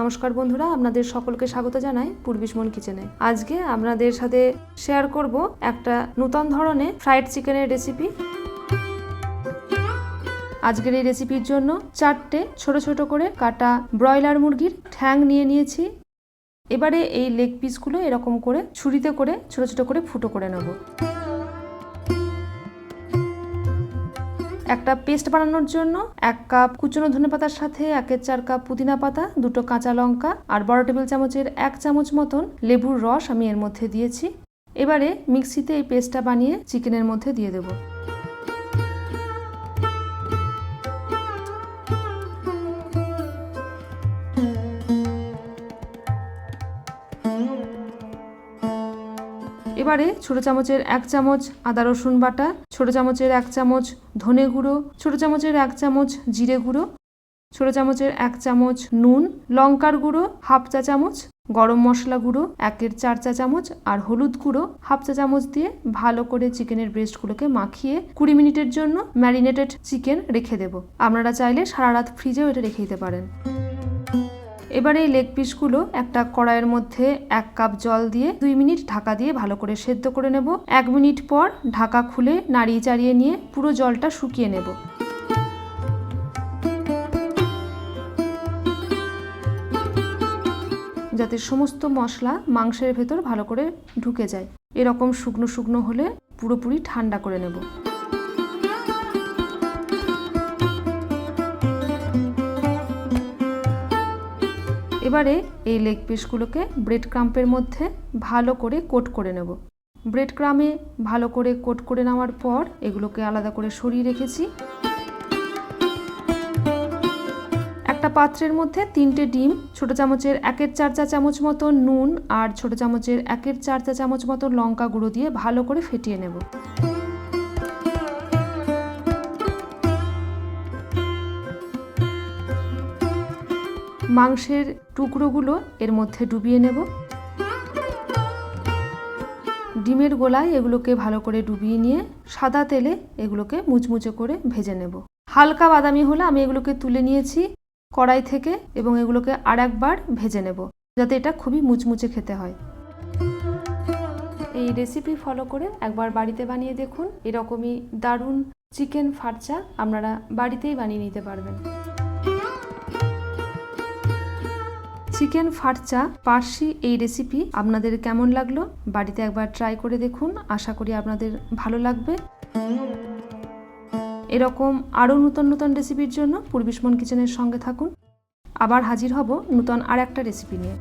নমস্কার বন্ধুরা, আপনাদের সকলকে স্বাগত জানাই পূর্বিসমন কিচেনে। আজকে আপনাদের সাথে শেয়ার করব একটা নূতন ধরনের ফ্রাইড চিকেনের রেসিপি আজকের এই রেসিপির জন্য চারটে ছোট ছোট করে কাটা ব্রয়লার মুরগির ঠ্যাং নিয়ে নিয়েছি। এবারে এই লেগ পিসগুলো এরকম করে ছুরিতে করে ছোট ছোট করে ফুটো করে নেব। একটা পেস্ট বানানোর জন্য এক কাপ কুচনো ধনে পাতার সাথে একের চার কাপ পুদিনা পাতা, দুটো কাঁচা লঙ্কা আর বড় টেবিল চামচের এক চামচ মতন লেবুর রস আমি এর মধ্যে দিয়েছি। এবারে মিক্সিতে এই পেস্টটা বানিয়ে চিকেনের মধ্যে দিয়ে দেবো। এবারে ছোট চামচের এক চামচ আদা রসুন বাটা, ছোট চামচের এক চামচ ধনে গুঁড়ো, ছোট চামচের এক চামচ জিরে গুঁড়ো, ছোট চামচের এক চামচ নুন, লঙ্কার গুঁড়ো, হাফ চা চামচ গরম মশলা গুঁড়ো, একের চার চা চামচ আর হলুদ গুঁড়ো, হাফ চা চামচ দিয়ে ভালো করে চিকেনের ব্রেস্টগুলোকে মাখিয়ে কুড়ি মিনিটের জন্য ম্যারিনেটেড চিকেন রেখে দেবো। আপনারা চাইলে সারা রাত ফ্রিজেও এটা রেখে দিতে পারেন। এবারে এই লেগ পিসগুলো একটা কড়াইয়ের মধ্যে এক কাপ জল দিয়ে দুই মিনিট ঢাকা দিয়ে ভালো করে সেদ্ধ করে নেব। এক মিনিট পর ঢাকা খুলে নাড়িয়ে চাড়িয়ে নিয়ে পুরো জলটা শুকিয়ে নেব। যাতে সমস্ত মশলা মাংসের ভেতর ভালো করে ঢুকে যায়। এরকম শুকনো শুকনো হলে পুরোপুরি ঠান্ডা করে নেব। এবারে এই লেগ পিসগুলোকে ব্রেড ক্রাম্পের মধ্যে ভালো করে কোট করে নেব। ব্রেড ক্রামে ভালো করে কোট করে নেওয়ার পর এগুলোকে আলাদা করে সরিয়ে রেখেছি। একটা পাত্রের মধ্যে তিনটে ডিম, ছোট চামচের একের চার চা চামচ মতো নুন আর ছোট চামচের একের চার চা চামচ মতো লঙ্কা গুঁড়ো দিয়ে ভালো করে ফেটিয়ে নেব। মাংসের টুকরোগুলো এর মধ্যে ডুবিয়ে নেব। ডিমের গোলায় এগুলোকে ভালো করে ডুবিয়ে নিয়ে সাদা তেলে এগুলোকে মুচমুচে করে ভেজে নেব। হালকা বাদামি হলে আমি এগুলোকে তুলে নিয়েছি কড়াই থেকে এবং এগুলোকে আর একবার ভেজে নেব যাতে এটা খুবই মুচমুচে খেতে হয়। এই রেসিপি ফলো করে একবার বাড়িতে বানিয়ে দেখুন। এরকমই দারুণ চিকেন ফার্চা আপনারা বাড়িতেই বানিয়ে নিতে পারবেন। চিকেন ফাটচা পার্সি এই রেসিপি আপনাদের কেমন লাগল? বাড়িতে একবার ট্রাই করে দেখুন। আশা করি আপনাদের ভালো লাগবে। এরকম আরও নতুন নতুন রেসিপির জন্য পূর্বিসমন কিচেনের সঙ্গে থাকুন। আবার হাজির হব নূতন আর একটা রেসিপি নিয়ে।